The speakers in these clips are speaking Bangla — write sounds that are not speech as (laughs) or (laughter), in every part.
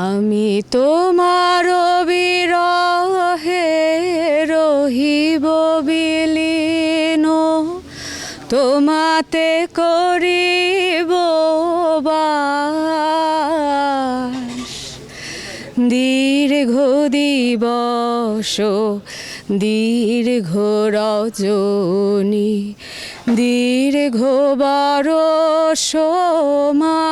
আমি তোমার বিরহে রহিব বিলীন তোমাতে করিব দীর্ঘ দিবস দীর্ঘ রজনী দীর্ঘ বরষ মাস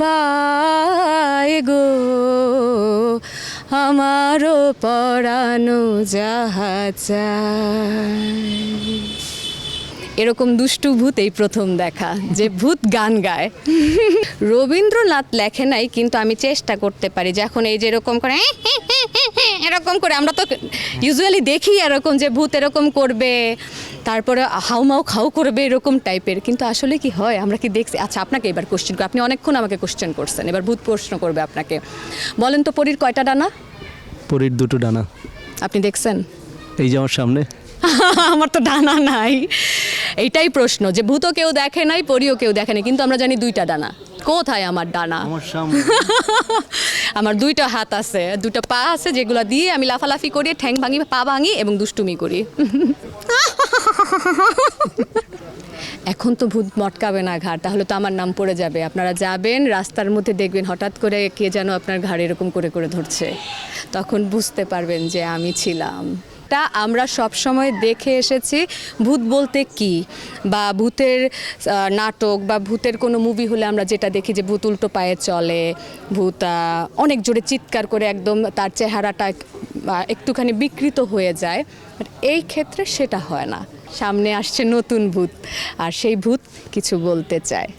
পাই গো। আমারও পরানো যাহা এরকম দুষ্টু ভূত এই প্রথম দেখা, যে ভূত গান গায়। রবীন্দ্রনাথ লেখে নাই, কিন্তু আমি চেষ্টা করতে পারি, যে এখন এই যে এরকম করে এরকম করে। আমরা তো ইউজুয়ালি দেখি এরকম যে ভূত এরকম করবে। তারপরে হাউমাউ খাও করবে এরকম টাইপের। কিন্তু আসলে কি হয় আমরা কি দেখছি আচ্ছা আপনাকে এবার কোশ্চেন আপনি অনেকক্ষণ আমাকে কোশ্চেন করছেন এবার ভূত প্রশ্ন করবে আপনাকে। বলেন তো পরীর কয়টা ডানা? পরীর দুটো ডানা। আপনি দেখছেন? এই যে আমার সামনে। (laughs) আমার তো ডানা নাই। এইটাই প্রশ্ন যে ভূতও কেউ দেখে নাই পরিও কেউ দেখে নাই কিন্তু আমরা জানি দুইটা ডানা। কোথায় আমার ডানা? আমার (laughs) দুইটা হাত আছে দুটো পা আছে যেগুলো দিয়ে আমি লাফালাফি করি ঠ্যাং ভাঙি পা ভাঙি এবং দুষ্টুমি করি। (laughs) এখন তো ভূত মটকাবে না ঘাড়, তাহলে তো আমার নাম পড়ে যাবে। আপনারা যাবেন, রাস্তার মধ্যে দেখবেন হঠাৎ করে কে যেন আপনার ঘাড় এরকম করে করে ধরছে। তখন বুঝতে পারবেন যে আমি ছিলাম। তা আমরা সব সময় দেখে এসেছি, ভূত বলতে কি? বা ভূতের নাটক বা ভূতের কোনো মুভি হলে আমরা যেটা দেখি যে ভূত উল্টো পায়ে চলে, ভূত অনেক জোরে চিৎকার করে একদম তার চেহারাটা একটুখানি বিকৃত হয়ে যায়। But এই ক্ষেত্রে সেটা হয় না। সামনে আসছে নতুন ভূত আর সেই ভূত কিছু বলতে চায়।